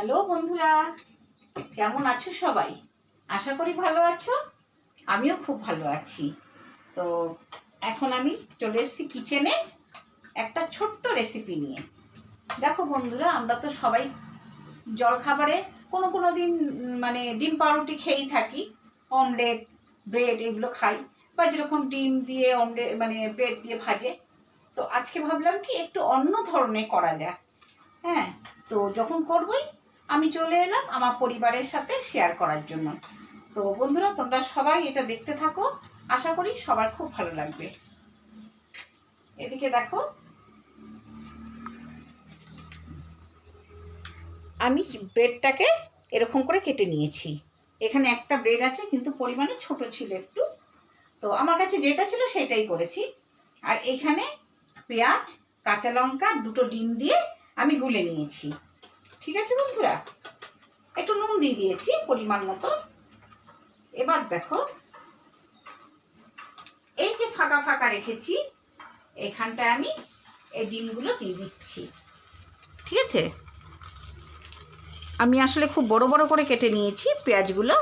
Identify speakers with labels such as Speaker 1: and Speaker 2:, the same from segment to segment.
Speaker 1: Hello বন্ধুরা, কেমন আছো সবাই? আশা করি ভালো আছো, আমিও খুব ভালো আছি। তো এখন আমি চলে এসেছি কিচেনে একটা ছোট্ট রেসিপি নিয়ে। দেখো বন্ধুরা, আমরা তো সবাই জলখাবারে কোনো কোনো দিন মানে ডিম পাউরুটি খেয়েই থাকি। অমলেট ব্রেড এগুলো খাই বা যেরকম ডিম দিয়ে অমলেট মানে ব্রেড দিয়ে ভাজে। তো আজকে ভাবলাম কি একটু অন্য ধরনের করা যায় হ্যাঁ তো যখন করবই আমি চলে এলাম আমার পরিবারের সাথে শেয়ার করার জন্য। তো বন্ধুরা, তোমরা সবাই এটা দেখতে থাকো। আশা করি সবার খুব ভালো লাগবে। এদিকে দেখো। আমি ব্রেডটাকে এরকম করে কেটে নিয়েছি। এখানে একটা ব্রেড আছে, কিন্তু পরিমাণে ছোট ছিল একটু। তো আমার কাছে যেটা ছিল সেটাই করেছি। আর এখানে পেঁয়াজ, কাঁচা লঙ্কা, দুটো ডিম দিয়ে আমি গুলে নিয়েছি। ঠিক আছে বন্ধুরা? একটু নুন দিয়ে দিয়েছি পরিমাণ মতো। এবার দেখো, এই যে ফাঁকা ফাঁকা রেখেছি এখানটায় আমি এই ডিমগুলো দিয়ে দিচ্ছি। ঠিক আছে? আমি আসলে খুব বড় বড় করে কেটে নিয়েছি পেঁয়াজগুলো।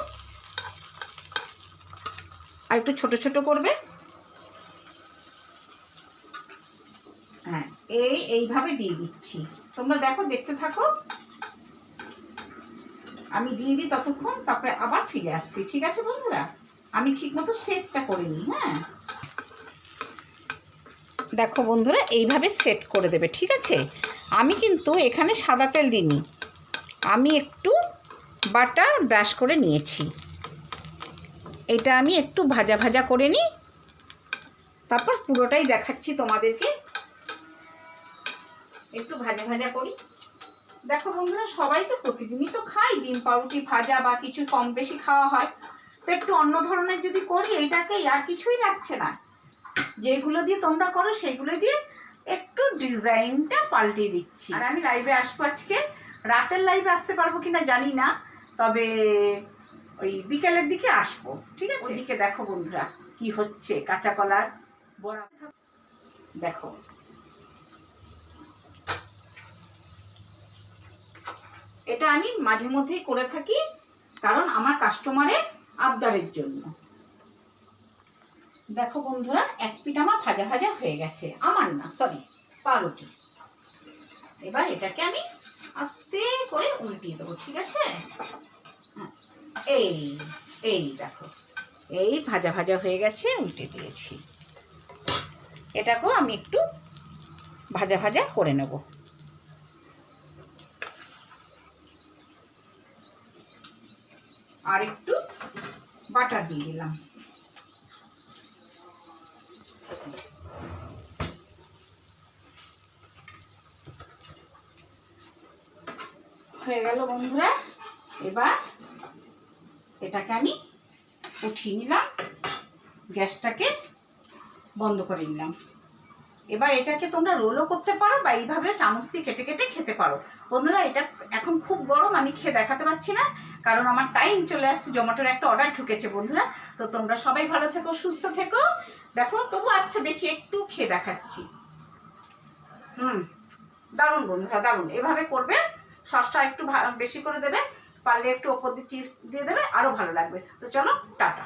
Speaker 1: আর একটু ছোট ছোট করবে। হ্যাঁ এই এইভাবে দিয়ে দিচ্ছি। তোমরা দেখো, দেখতে থাকো। আমি দিয়ে দিই ততক্ষণ, তারপরে আবার ফিরে আসছি, ঠিক আছে বন্ধুরা? আমি ঠিক মতো সেটটা করে নিই হ্যাঁ? দেখো বন্ধুরা, এইভাবে সেট করে দেবে, ঠিক আছে? আমি কিন্তু এখানে সাদা তেল দিইনি। আমি একটু বাটার ব্রাশ করে নিয়েছি। এটা আমি একটু ভাজা ভাজা করে নিই। তারপর পুরোটাই দেখাচ্ছি তোমাদেরকে। একটু ভাজা ভাজা করি। দেখো বন্ধুরা, সবাই তো প্রতিদিনই তো খাই ডিম, পাউরুটি, ভাজা বা কিছু কম বেশি খাওয়া হয়। তো একটু অন্য ধরনের যদি করি এইটাকেই আর কিছুই লাগছে না। যেগুলো দিয়ে তোমরা করো, সেগুলো দিয়ে একটু ডিজাইনটা পাল্টিয়ে দিচ্ছি। আর আমি লাইভে আসব আজকে। রাতের লাইভে আসতে পারব কিনা জানি না, তবে ওই বিকেলের দিকে আসব। ঠিক আছে? ওদিকে দেখো বন্ধুরা, কি হচ্ছে কাঁচা কলার বড়া। দেখো এটা আমি মাঝে মধ্যেই করে থাকি, কারণ আমার কাস্টমারের আবদারের জন্য। দেখো বন্ধুরা, এক পিঠ আমার ভাজা ভাজা হয়ে গেছে। আমার না সরি পাউরুটি। এবার এটাকে আমি আস্তে করে উল্টিয়ে দেবো, ঠিক আছে? এই এই দেখো, এই ভাজা ভাজা হয়ে গেছে, উল্টে দিয়েছি। এটাকেও আমি একটু ভাজা ভাজা করে নেব। আর একটু বাটার দিয়ে দিলাম। হয়ে গেল বন্ধুরা, এবার এটাকে আমি উঠিয়ে নিলাম, গ্যাসটাকে বন্ধ করে নিলাম। এবার এটাকে তোমরা রোলও করতে পারো বা এইভাবে চামচ দিয়ে কেটে কেটে খেতে পারো। বন্ধুরা, এটা এখন খুব গরম, আমি খেয়ে দেখাতে পারছি না। কারণ আমার টাইম চলে আসছে, জোম্যাটোর একটা অর্ডার ঢুকেছে বন্ধুরা। তো তোমরা সবাই ভালো থেকো, সুস্থ থেকো। দেখো, তবু আচ্ছা দেখি একটু খেয়ে দেখাচ্ছি। হুম, দারুণ বন্ধুরা, দারুণ। এভাবে করবে, সসটা একটু বেশি করে দেবে, পারলে একটু ওপর দিয়ে চিজ দিয়ে দেবে আরও ভালো লাগবে। তো চলো, টাটা।